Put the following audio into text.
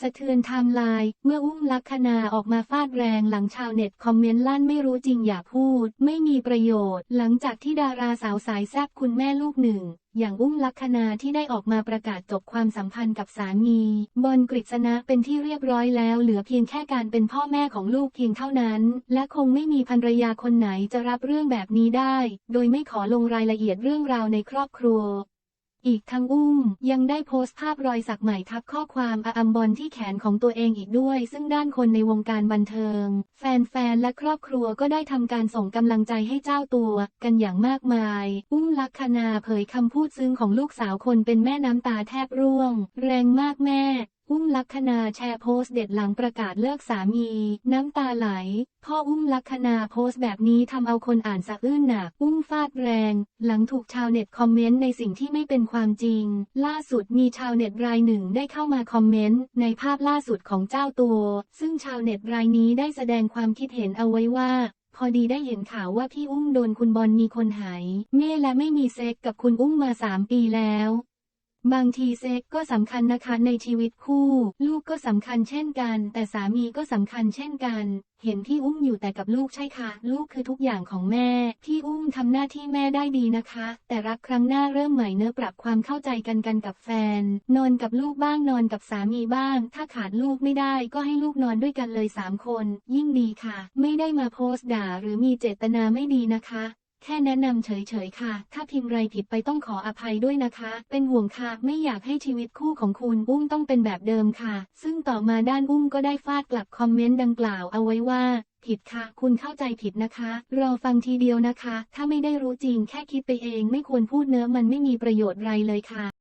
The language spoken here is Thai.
สะเทือนไทม์ไลน์เมื่ออุ้มลักษณาออกมาฟาดแรงหลังชาวเน็ตคอมเมนต์ลั่นไม่รู้จริงอย่าพูด ไม่มีประโยชน์ หลังจากที่ดาราสาวสายแซบคุณแม่ลูกหนึ่ง อย่างอุ้มลักษณาที่ได้ออกมาประกาศจบความสัมพันธ์กับสามี บอลกฤษณะเป็นที่เรียบร้อยแล้ว เหลือเพียงแค่การเป็นพ่อแม่ของลูกเพียงเท่านั้น และคงไม่มีภรรยาคนไหนจะรับเรื่องแบบนี้ได้ โดยไม่ขอลงรายละเอียดเรื่องราวในครอบครัว อีกทั้งอุ้มยังได้โพสต์ภาพรอยสักใหม่ทับข้อความอาอัมบอลที่แขนของตัวเองอีกด้วย ซึ่งด้านคนในวงการบันเทิง แฟนๆ และครอบครัวก็ได้ทำการส่งกำลังใจให้เจ้าตัวกันอย่างมากมาย อุ้มลักษณาเผยคำพูดซึ้งของลูกสาวคนเป็นแม่น้ำตาแทบร่วง แรงมากแม่ อุ้มลักษณาแชร์โพสต์เด็ดหลังประกาศเลิกสามี น้ำตาไหล พ่ออุ้มลักษณาโพสต์แบบนี้ทำเอาคนอ่านสะอื้นหนัก อุ้มฟาดแรง หลังถูกชาวเน็ตคอมเมนต์ในสิ่งที่ไม่เป็นความจริง ล่าสุดมีชาวเน็ตรายหนึ่งได้เข้ามาคอมเมนต์ในภาพล่าสุดของเจ้าตัว ซึ่งชาวเน็ตรายนี้ได้แสดงความคิดเห็นเอาไว้ว่าพอดีได้เห็นข่าวว่าพี่อุ้มโดนคุณบอลมีคนหาย เม่และไม่มีเซ็กกับคุณอุ้มมาสามปีแล้ว บางทีเซ็กก็สำคัญนะคะในชีวิตคู่ ลูกก็สำคัญเช่นกัน แต่สามีก็สำคัญเช่นกัน เห็นพี่อุ้มอยู่แต่กับลูกใช่ค่ะ ลูกคือทุกอย่างของแม่ พี่อุ้มทำหน้าที่แม่ได้ดีนะคะ แต่รักครั้งหน้าเริ่มใหม่เนื้อปรับความเข้าใจกันกันกับแฟน นอนกับลูกบ้างนอนกับสามีบ้าง ถ้าขาดลูกไม่ได้ก็ให้ลูกนอนด้วยกันเลยสามคน ยิ่งดีค่ะ ไม่ได้มาโพสต์ด่าหรือมีเจตนาไม่ดีนะคะ แค่แนะนำเฉยๆค่ะ ถ้าพิมพ์ไรผิดไปต้องขออภัยด้วยนะคะ เป็นห่วงค่ะ ไม่อยากให้ชีวิตคู่ของคุณอุ้มต้องเป็นแบบเดิมค่ะ ซึ่งต่อมาด้านอุ้มก็ได้ฟาดกลับคอมเมนต์ดังกล่าวเอาไว้ว่าผิดค่ะ คุณเข้าใจผิดนะคะ รอฟังทีเดียวนะคะ ถ้าไม่ได้รู้จริงแค่คิดไปเองไม่ควรพูดเนื้อมันไม่มีประโยชน์ไรเลยค่ะ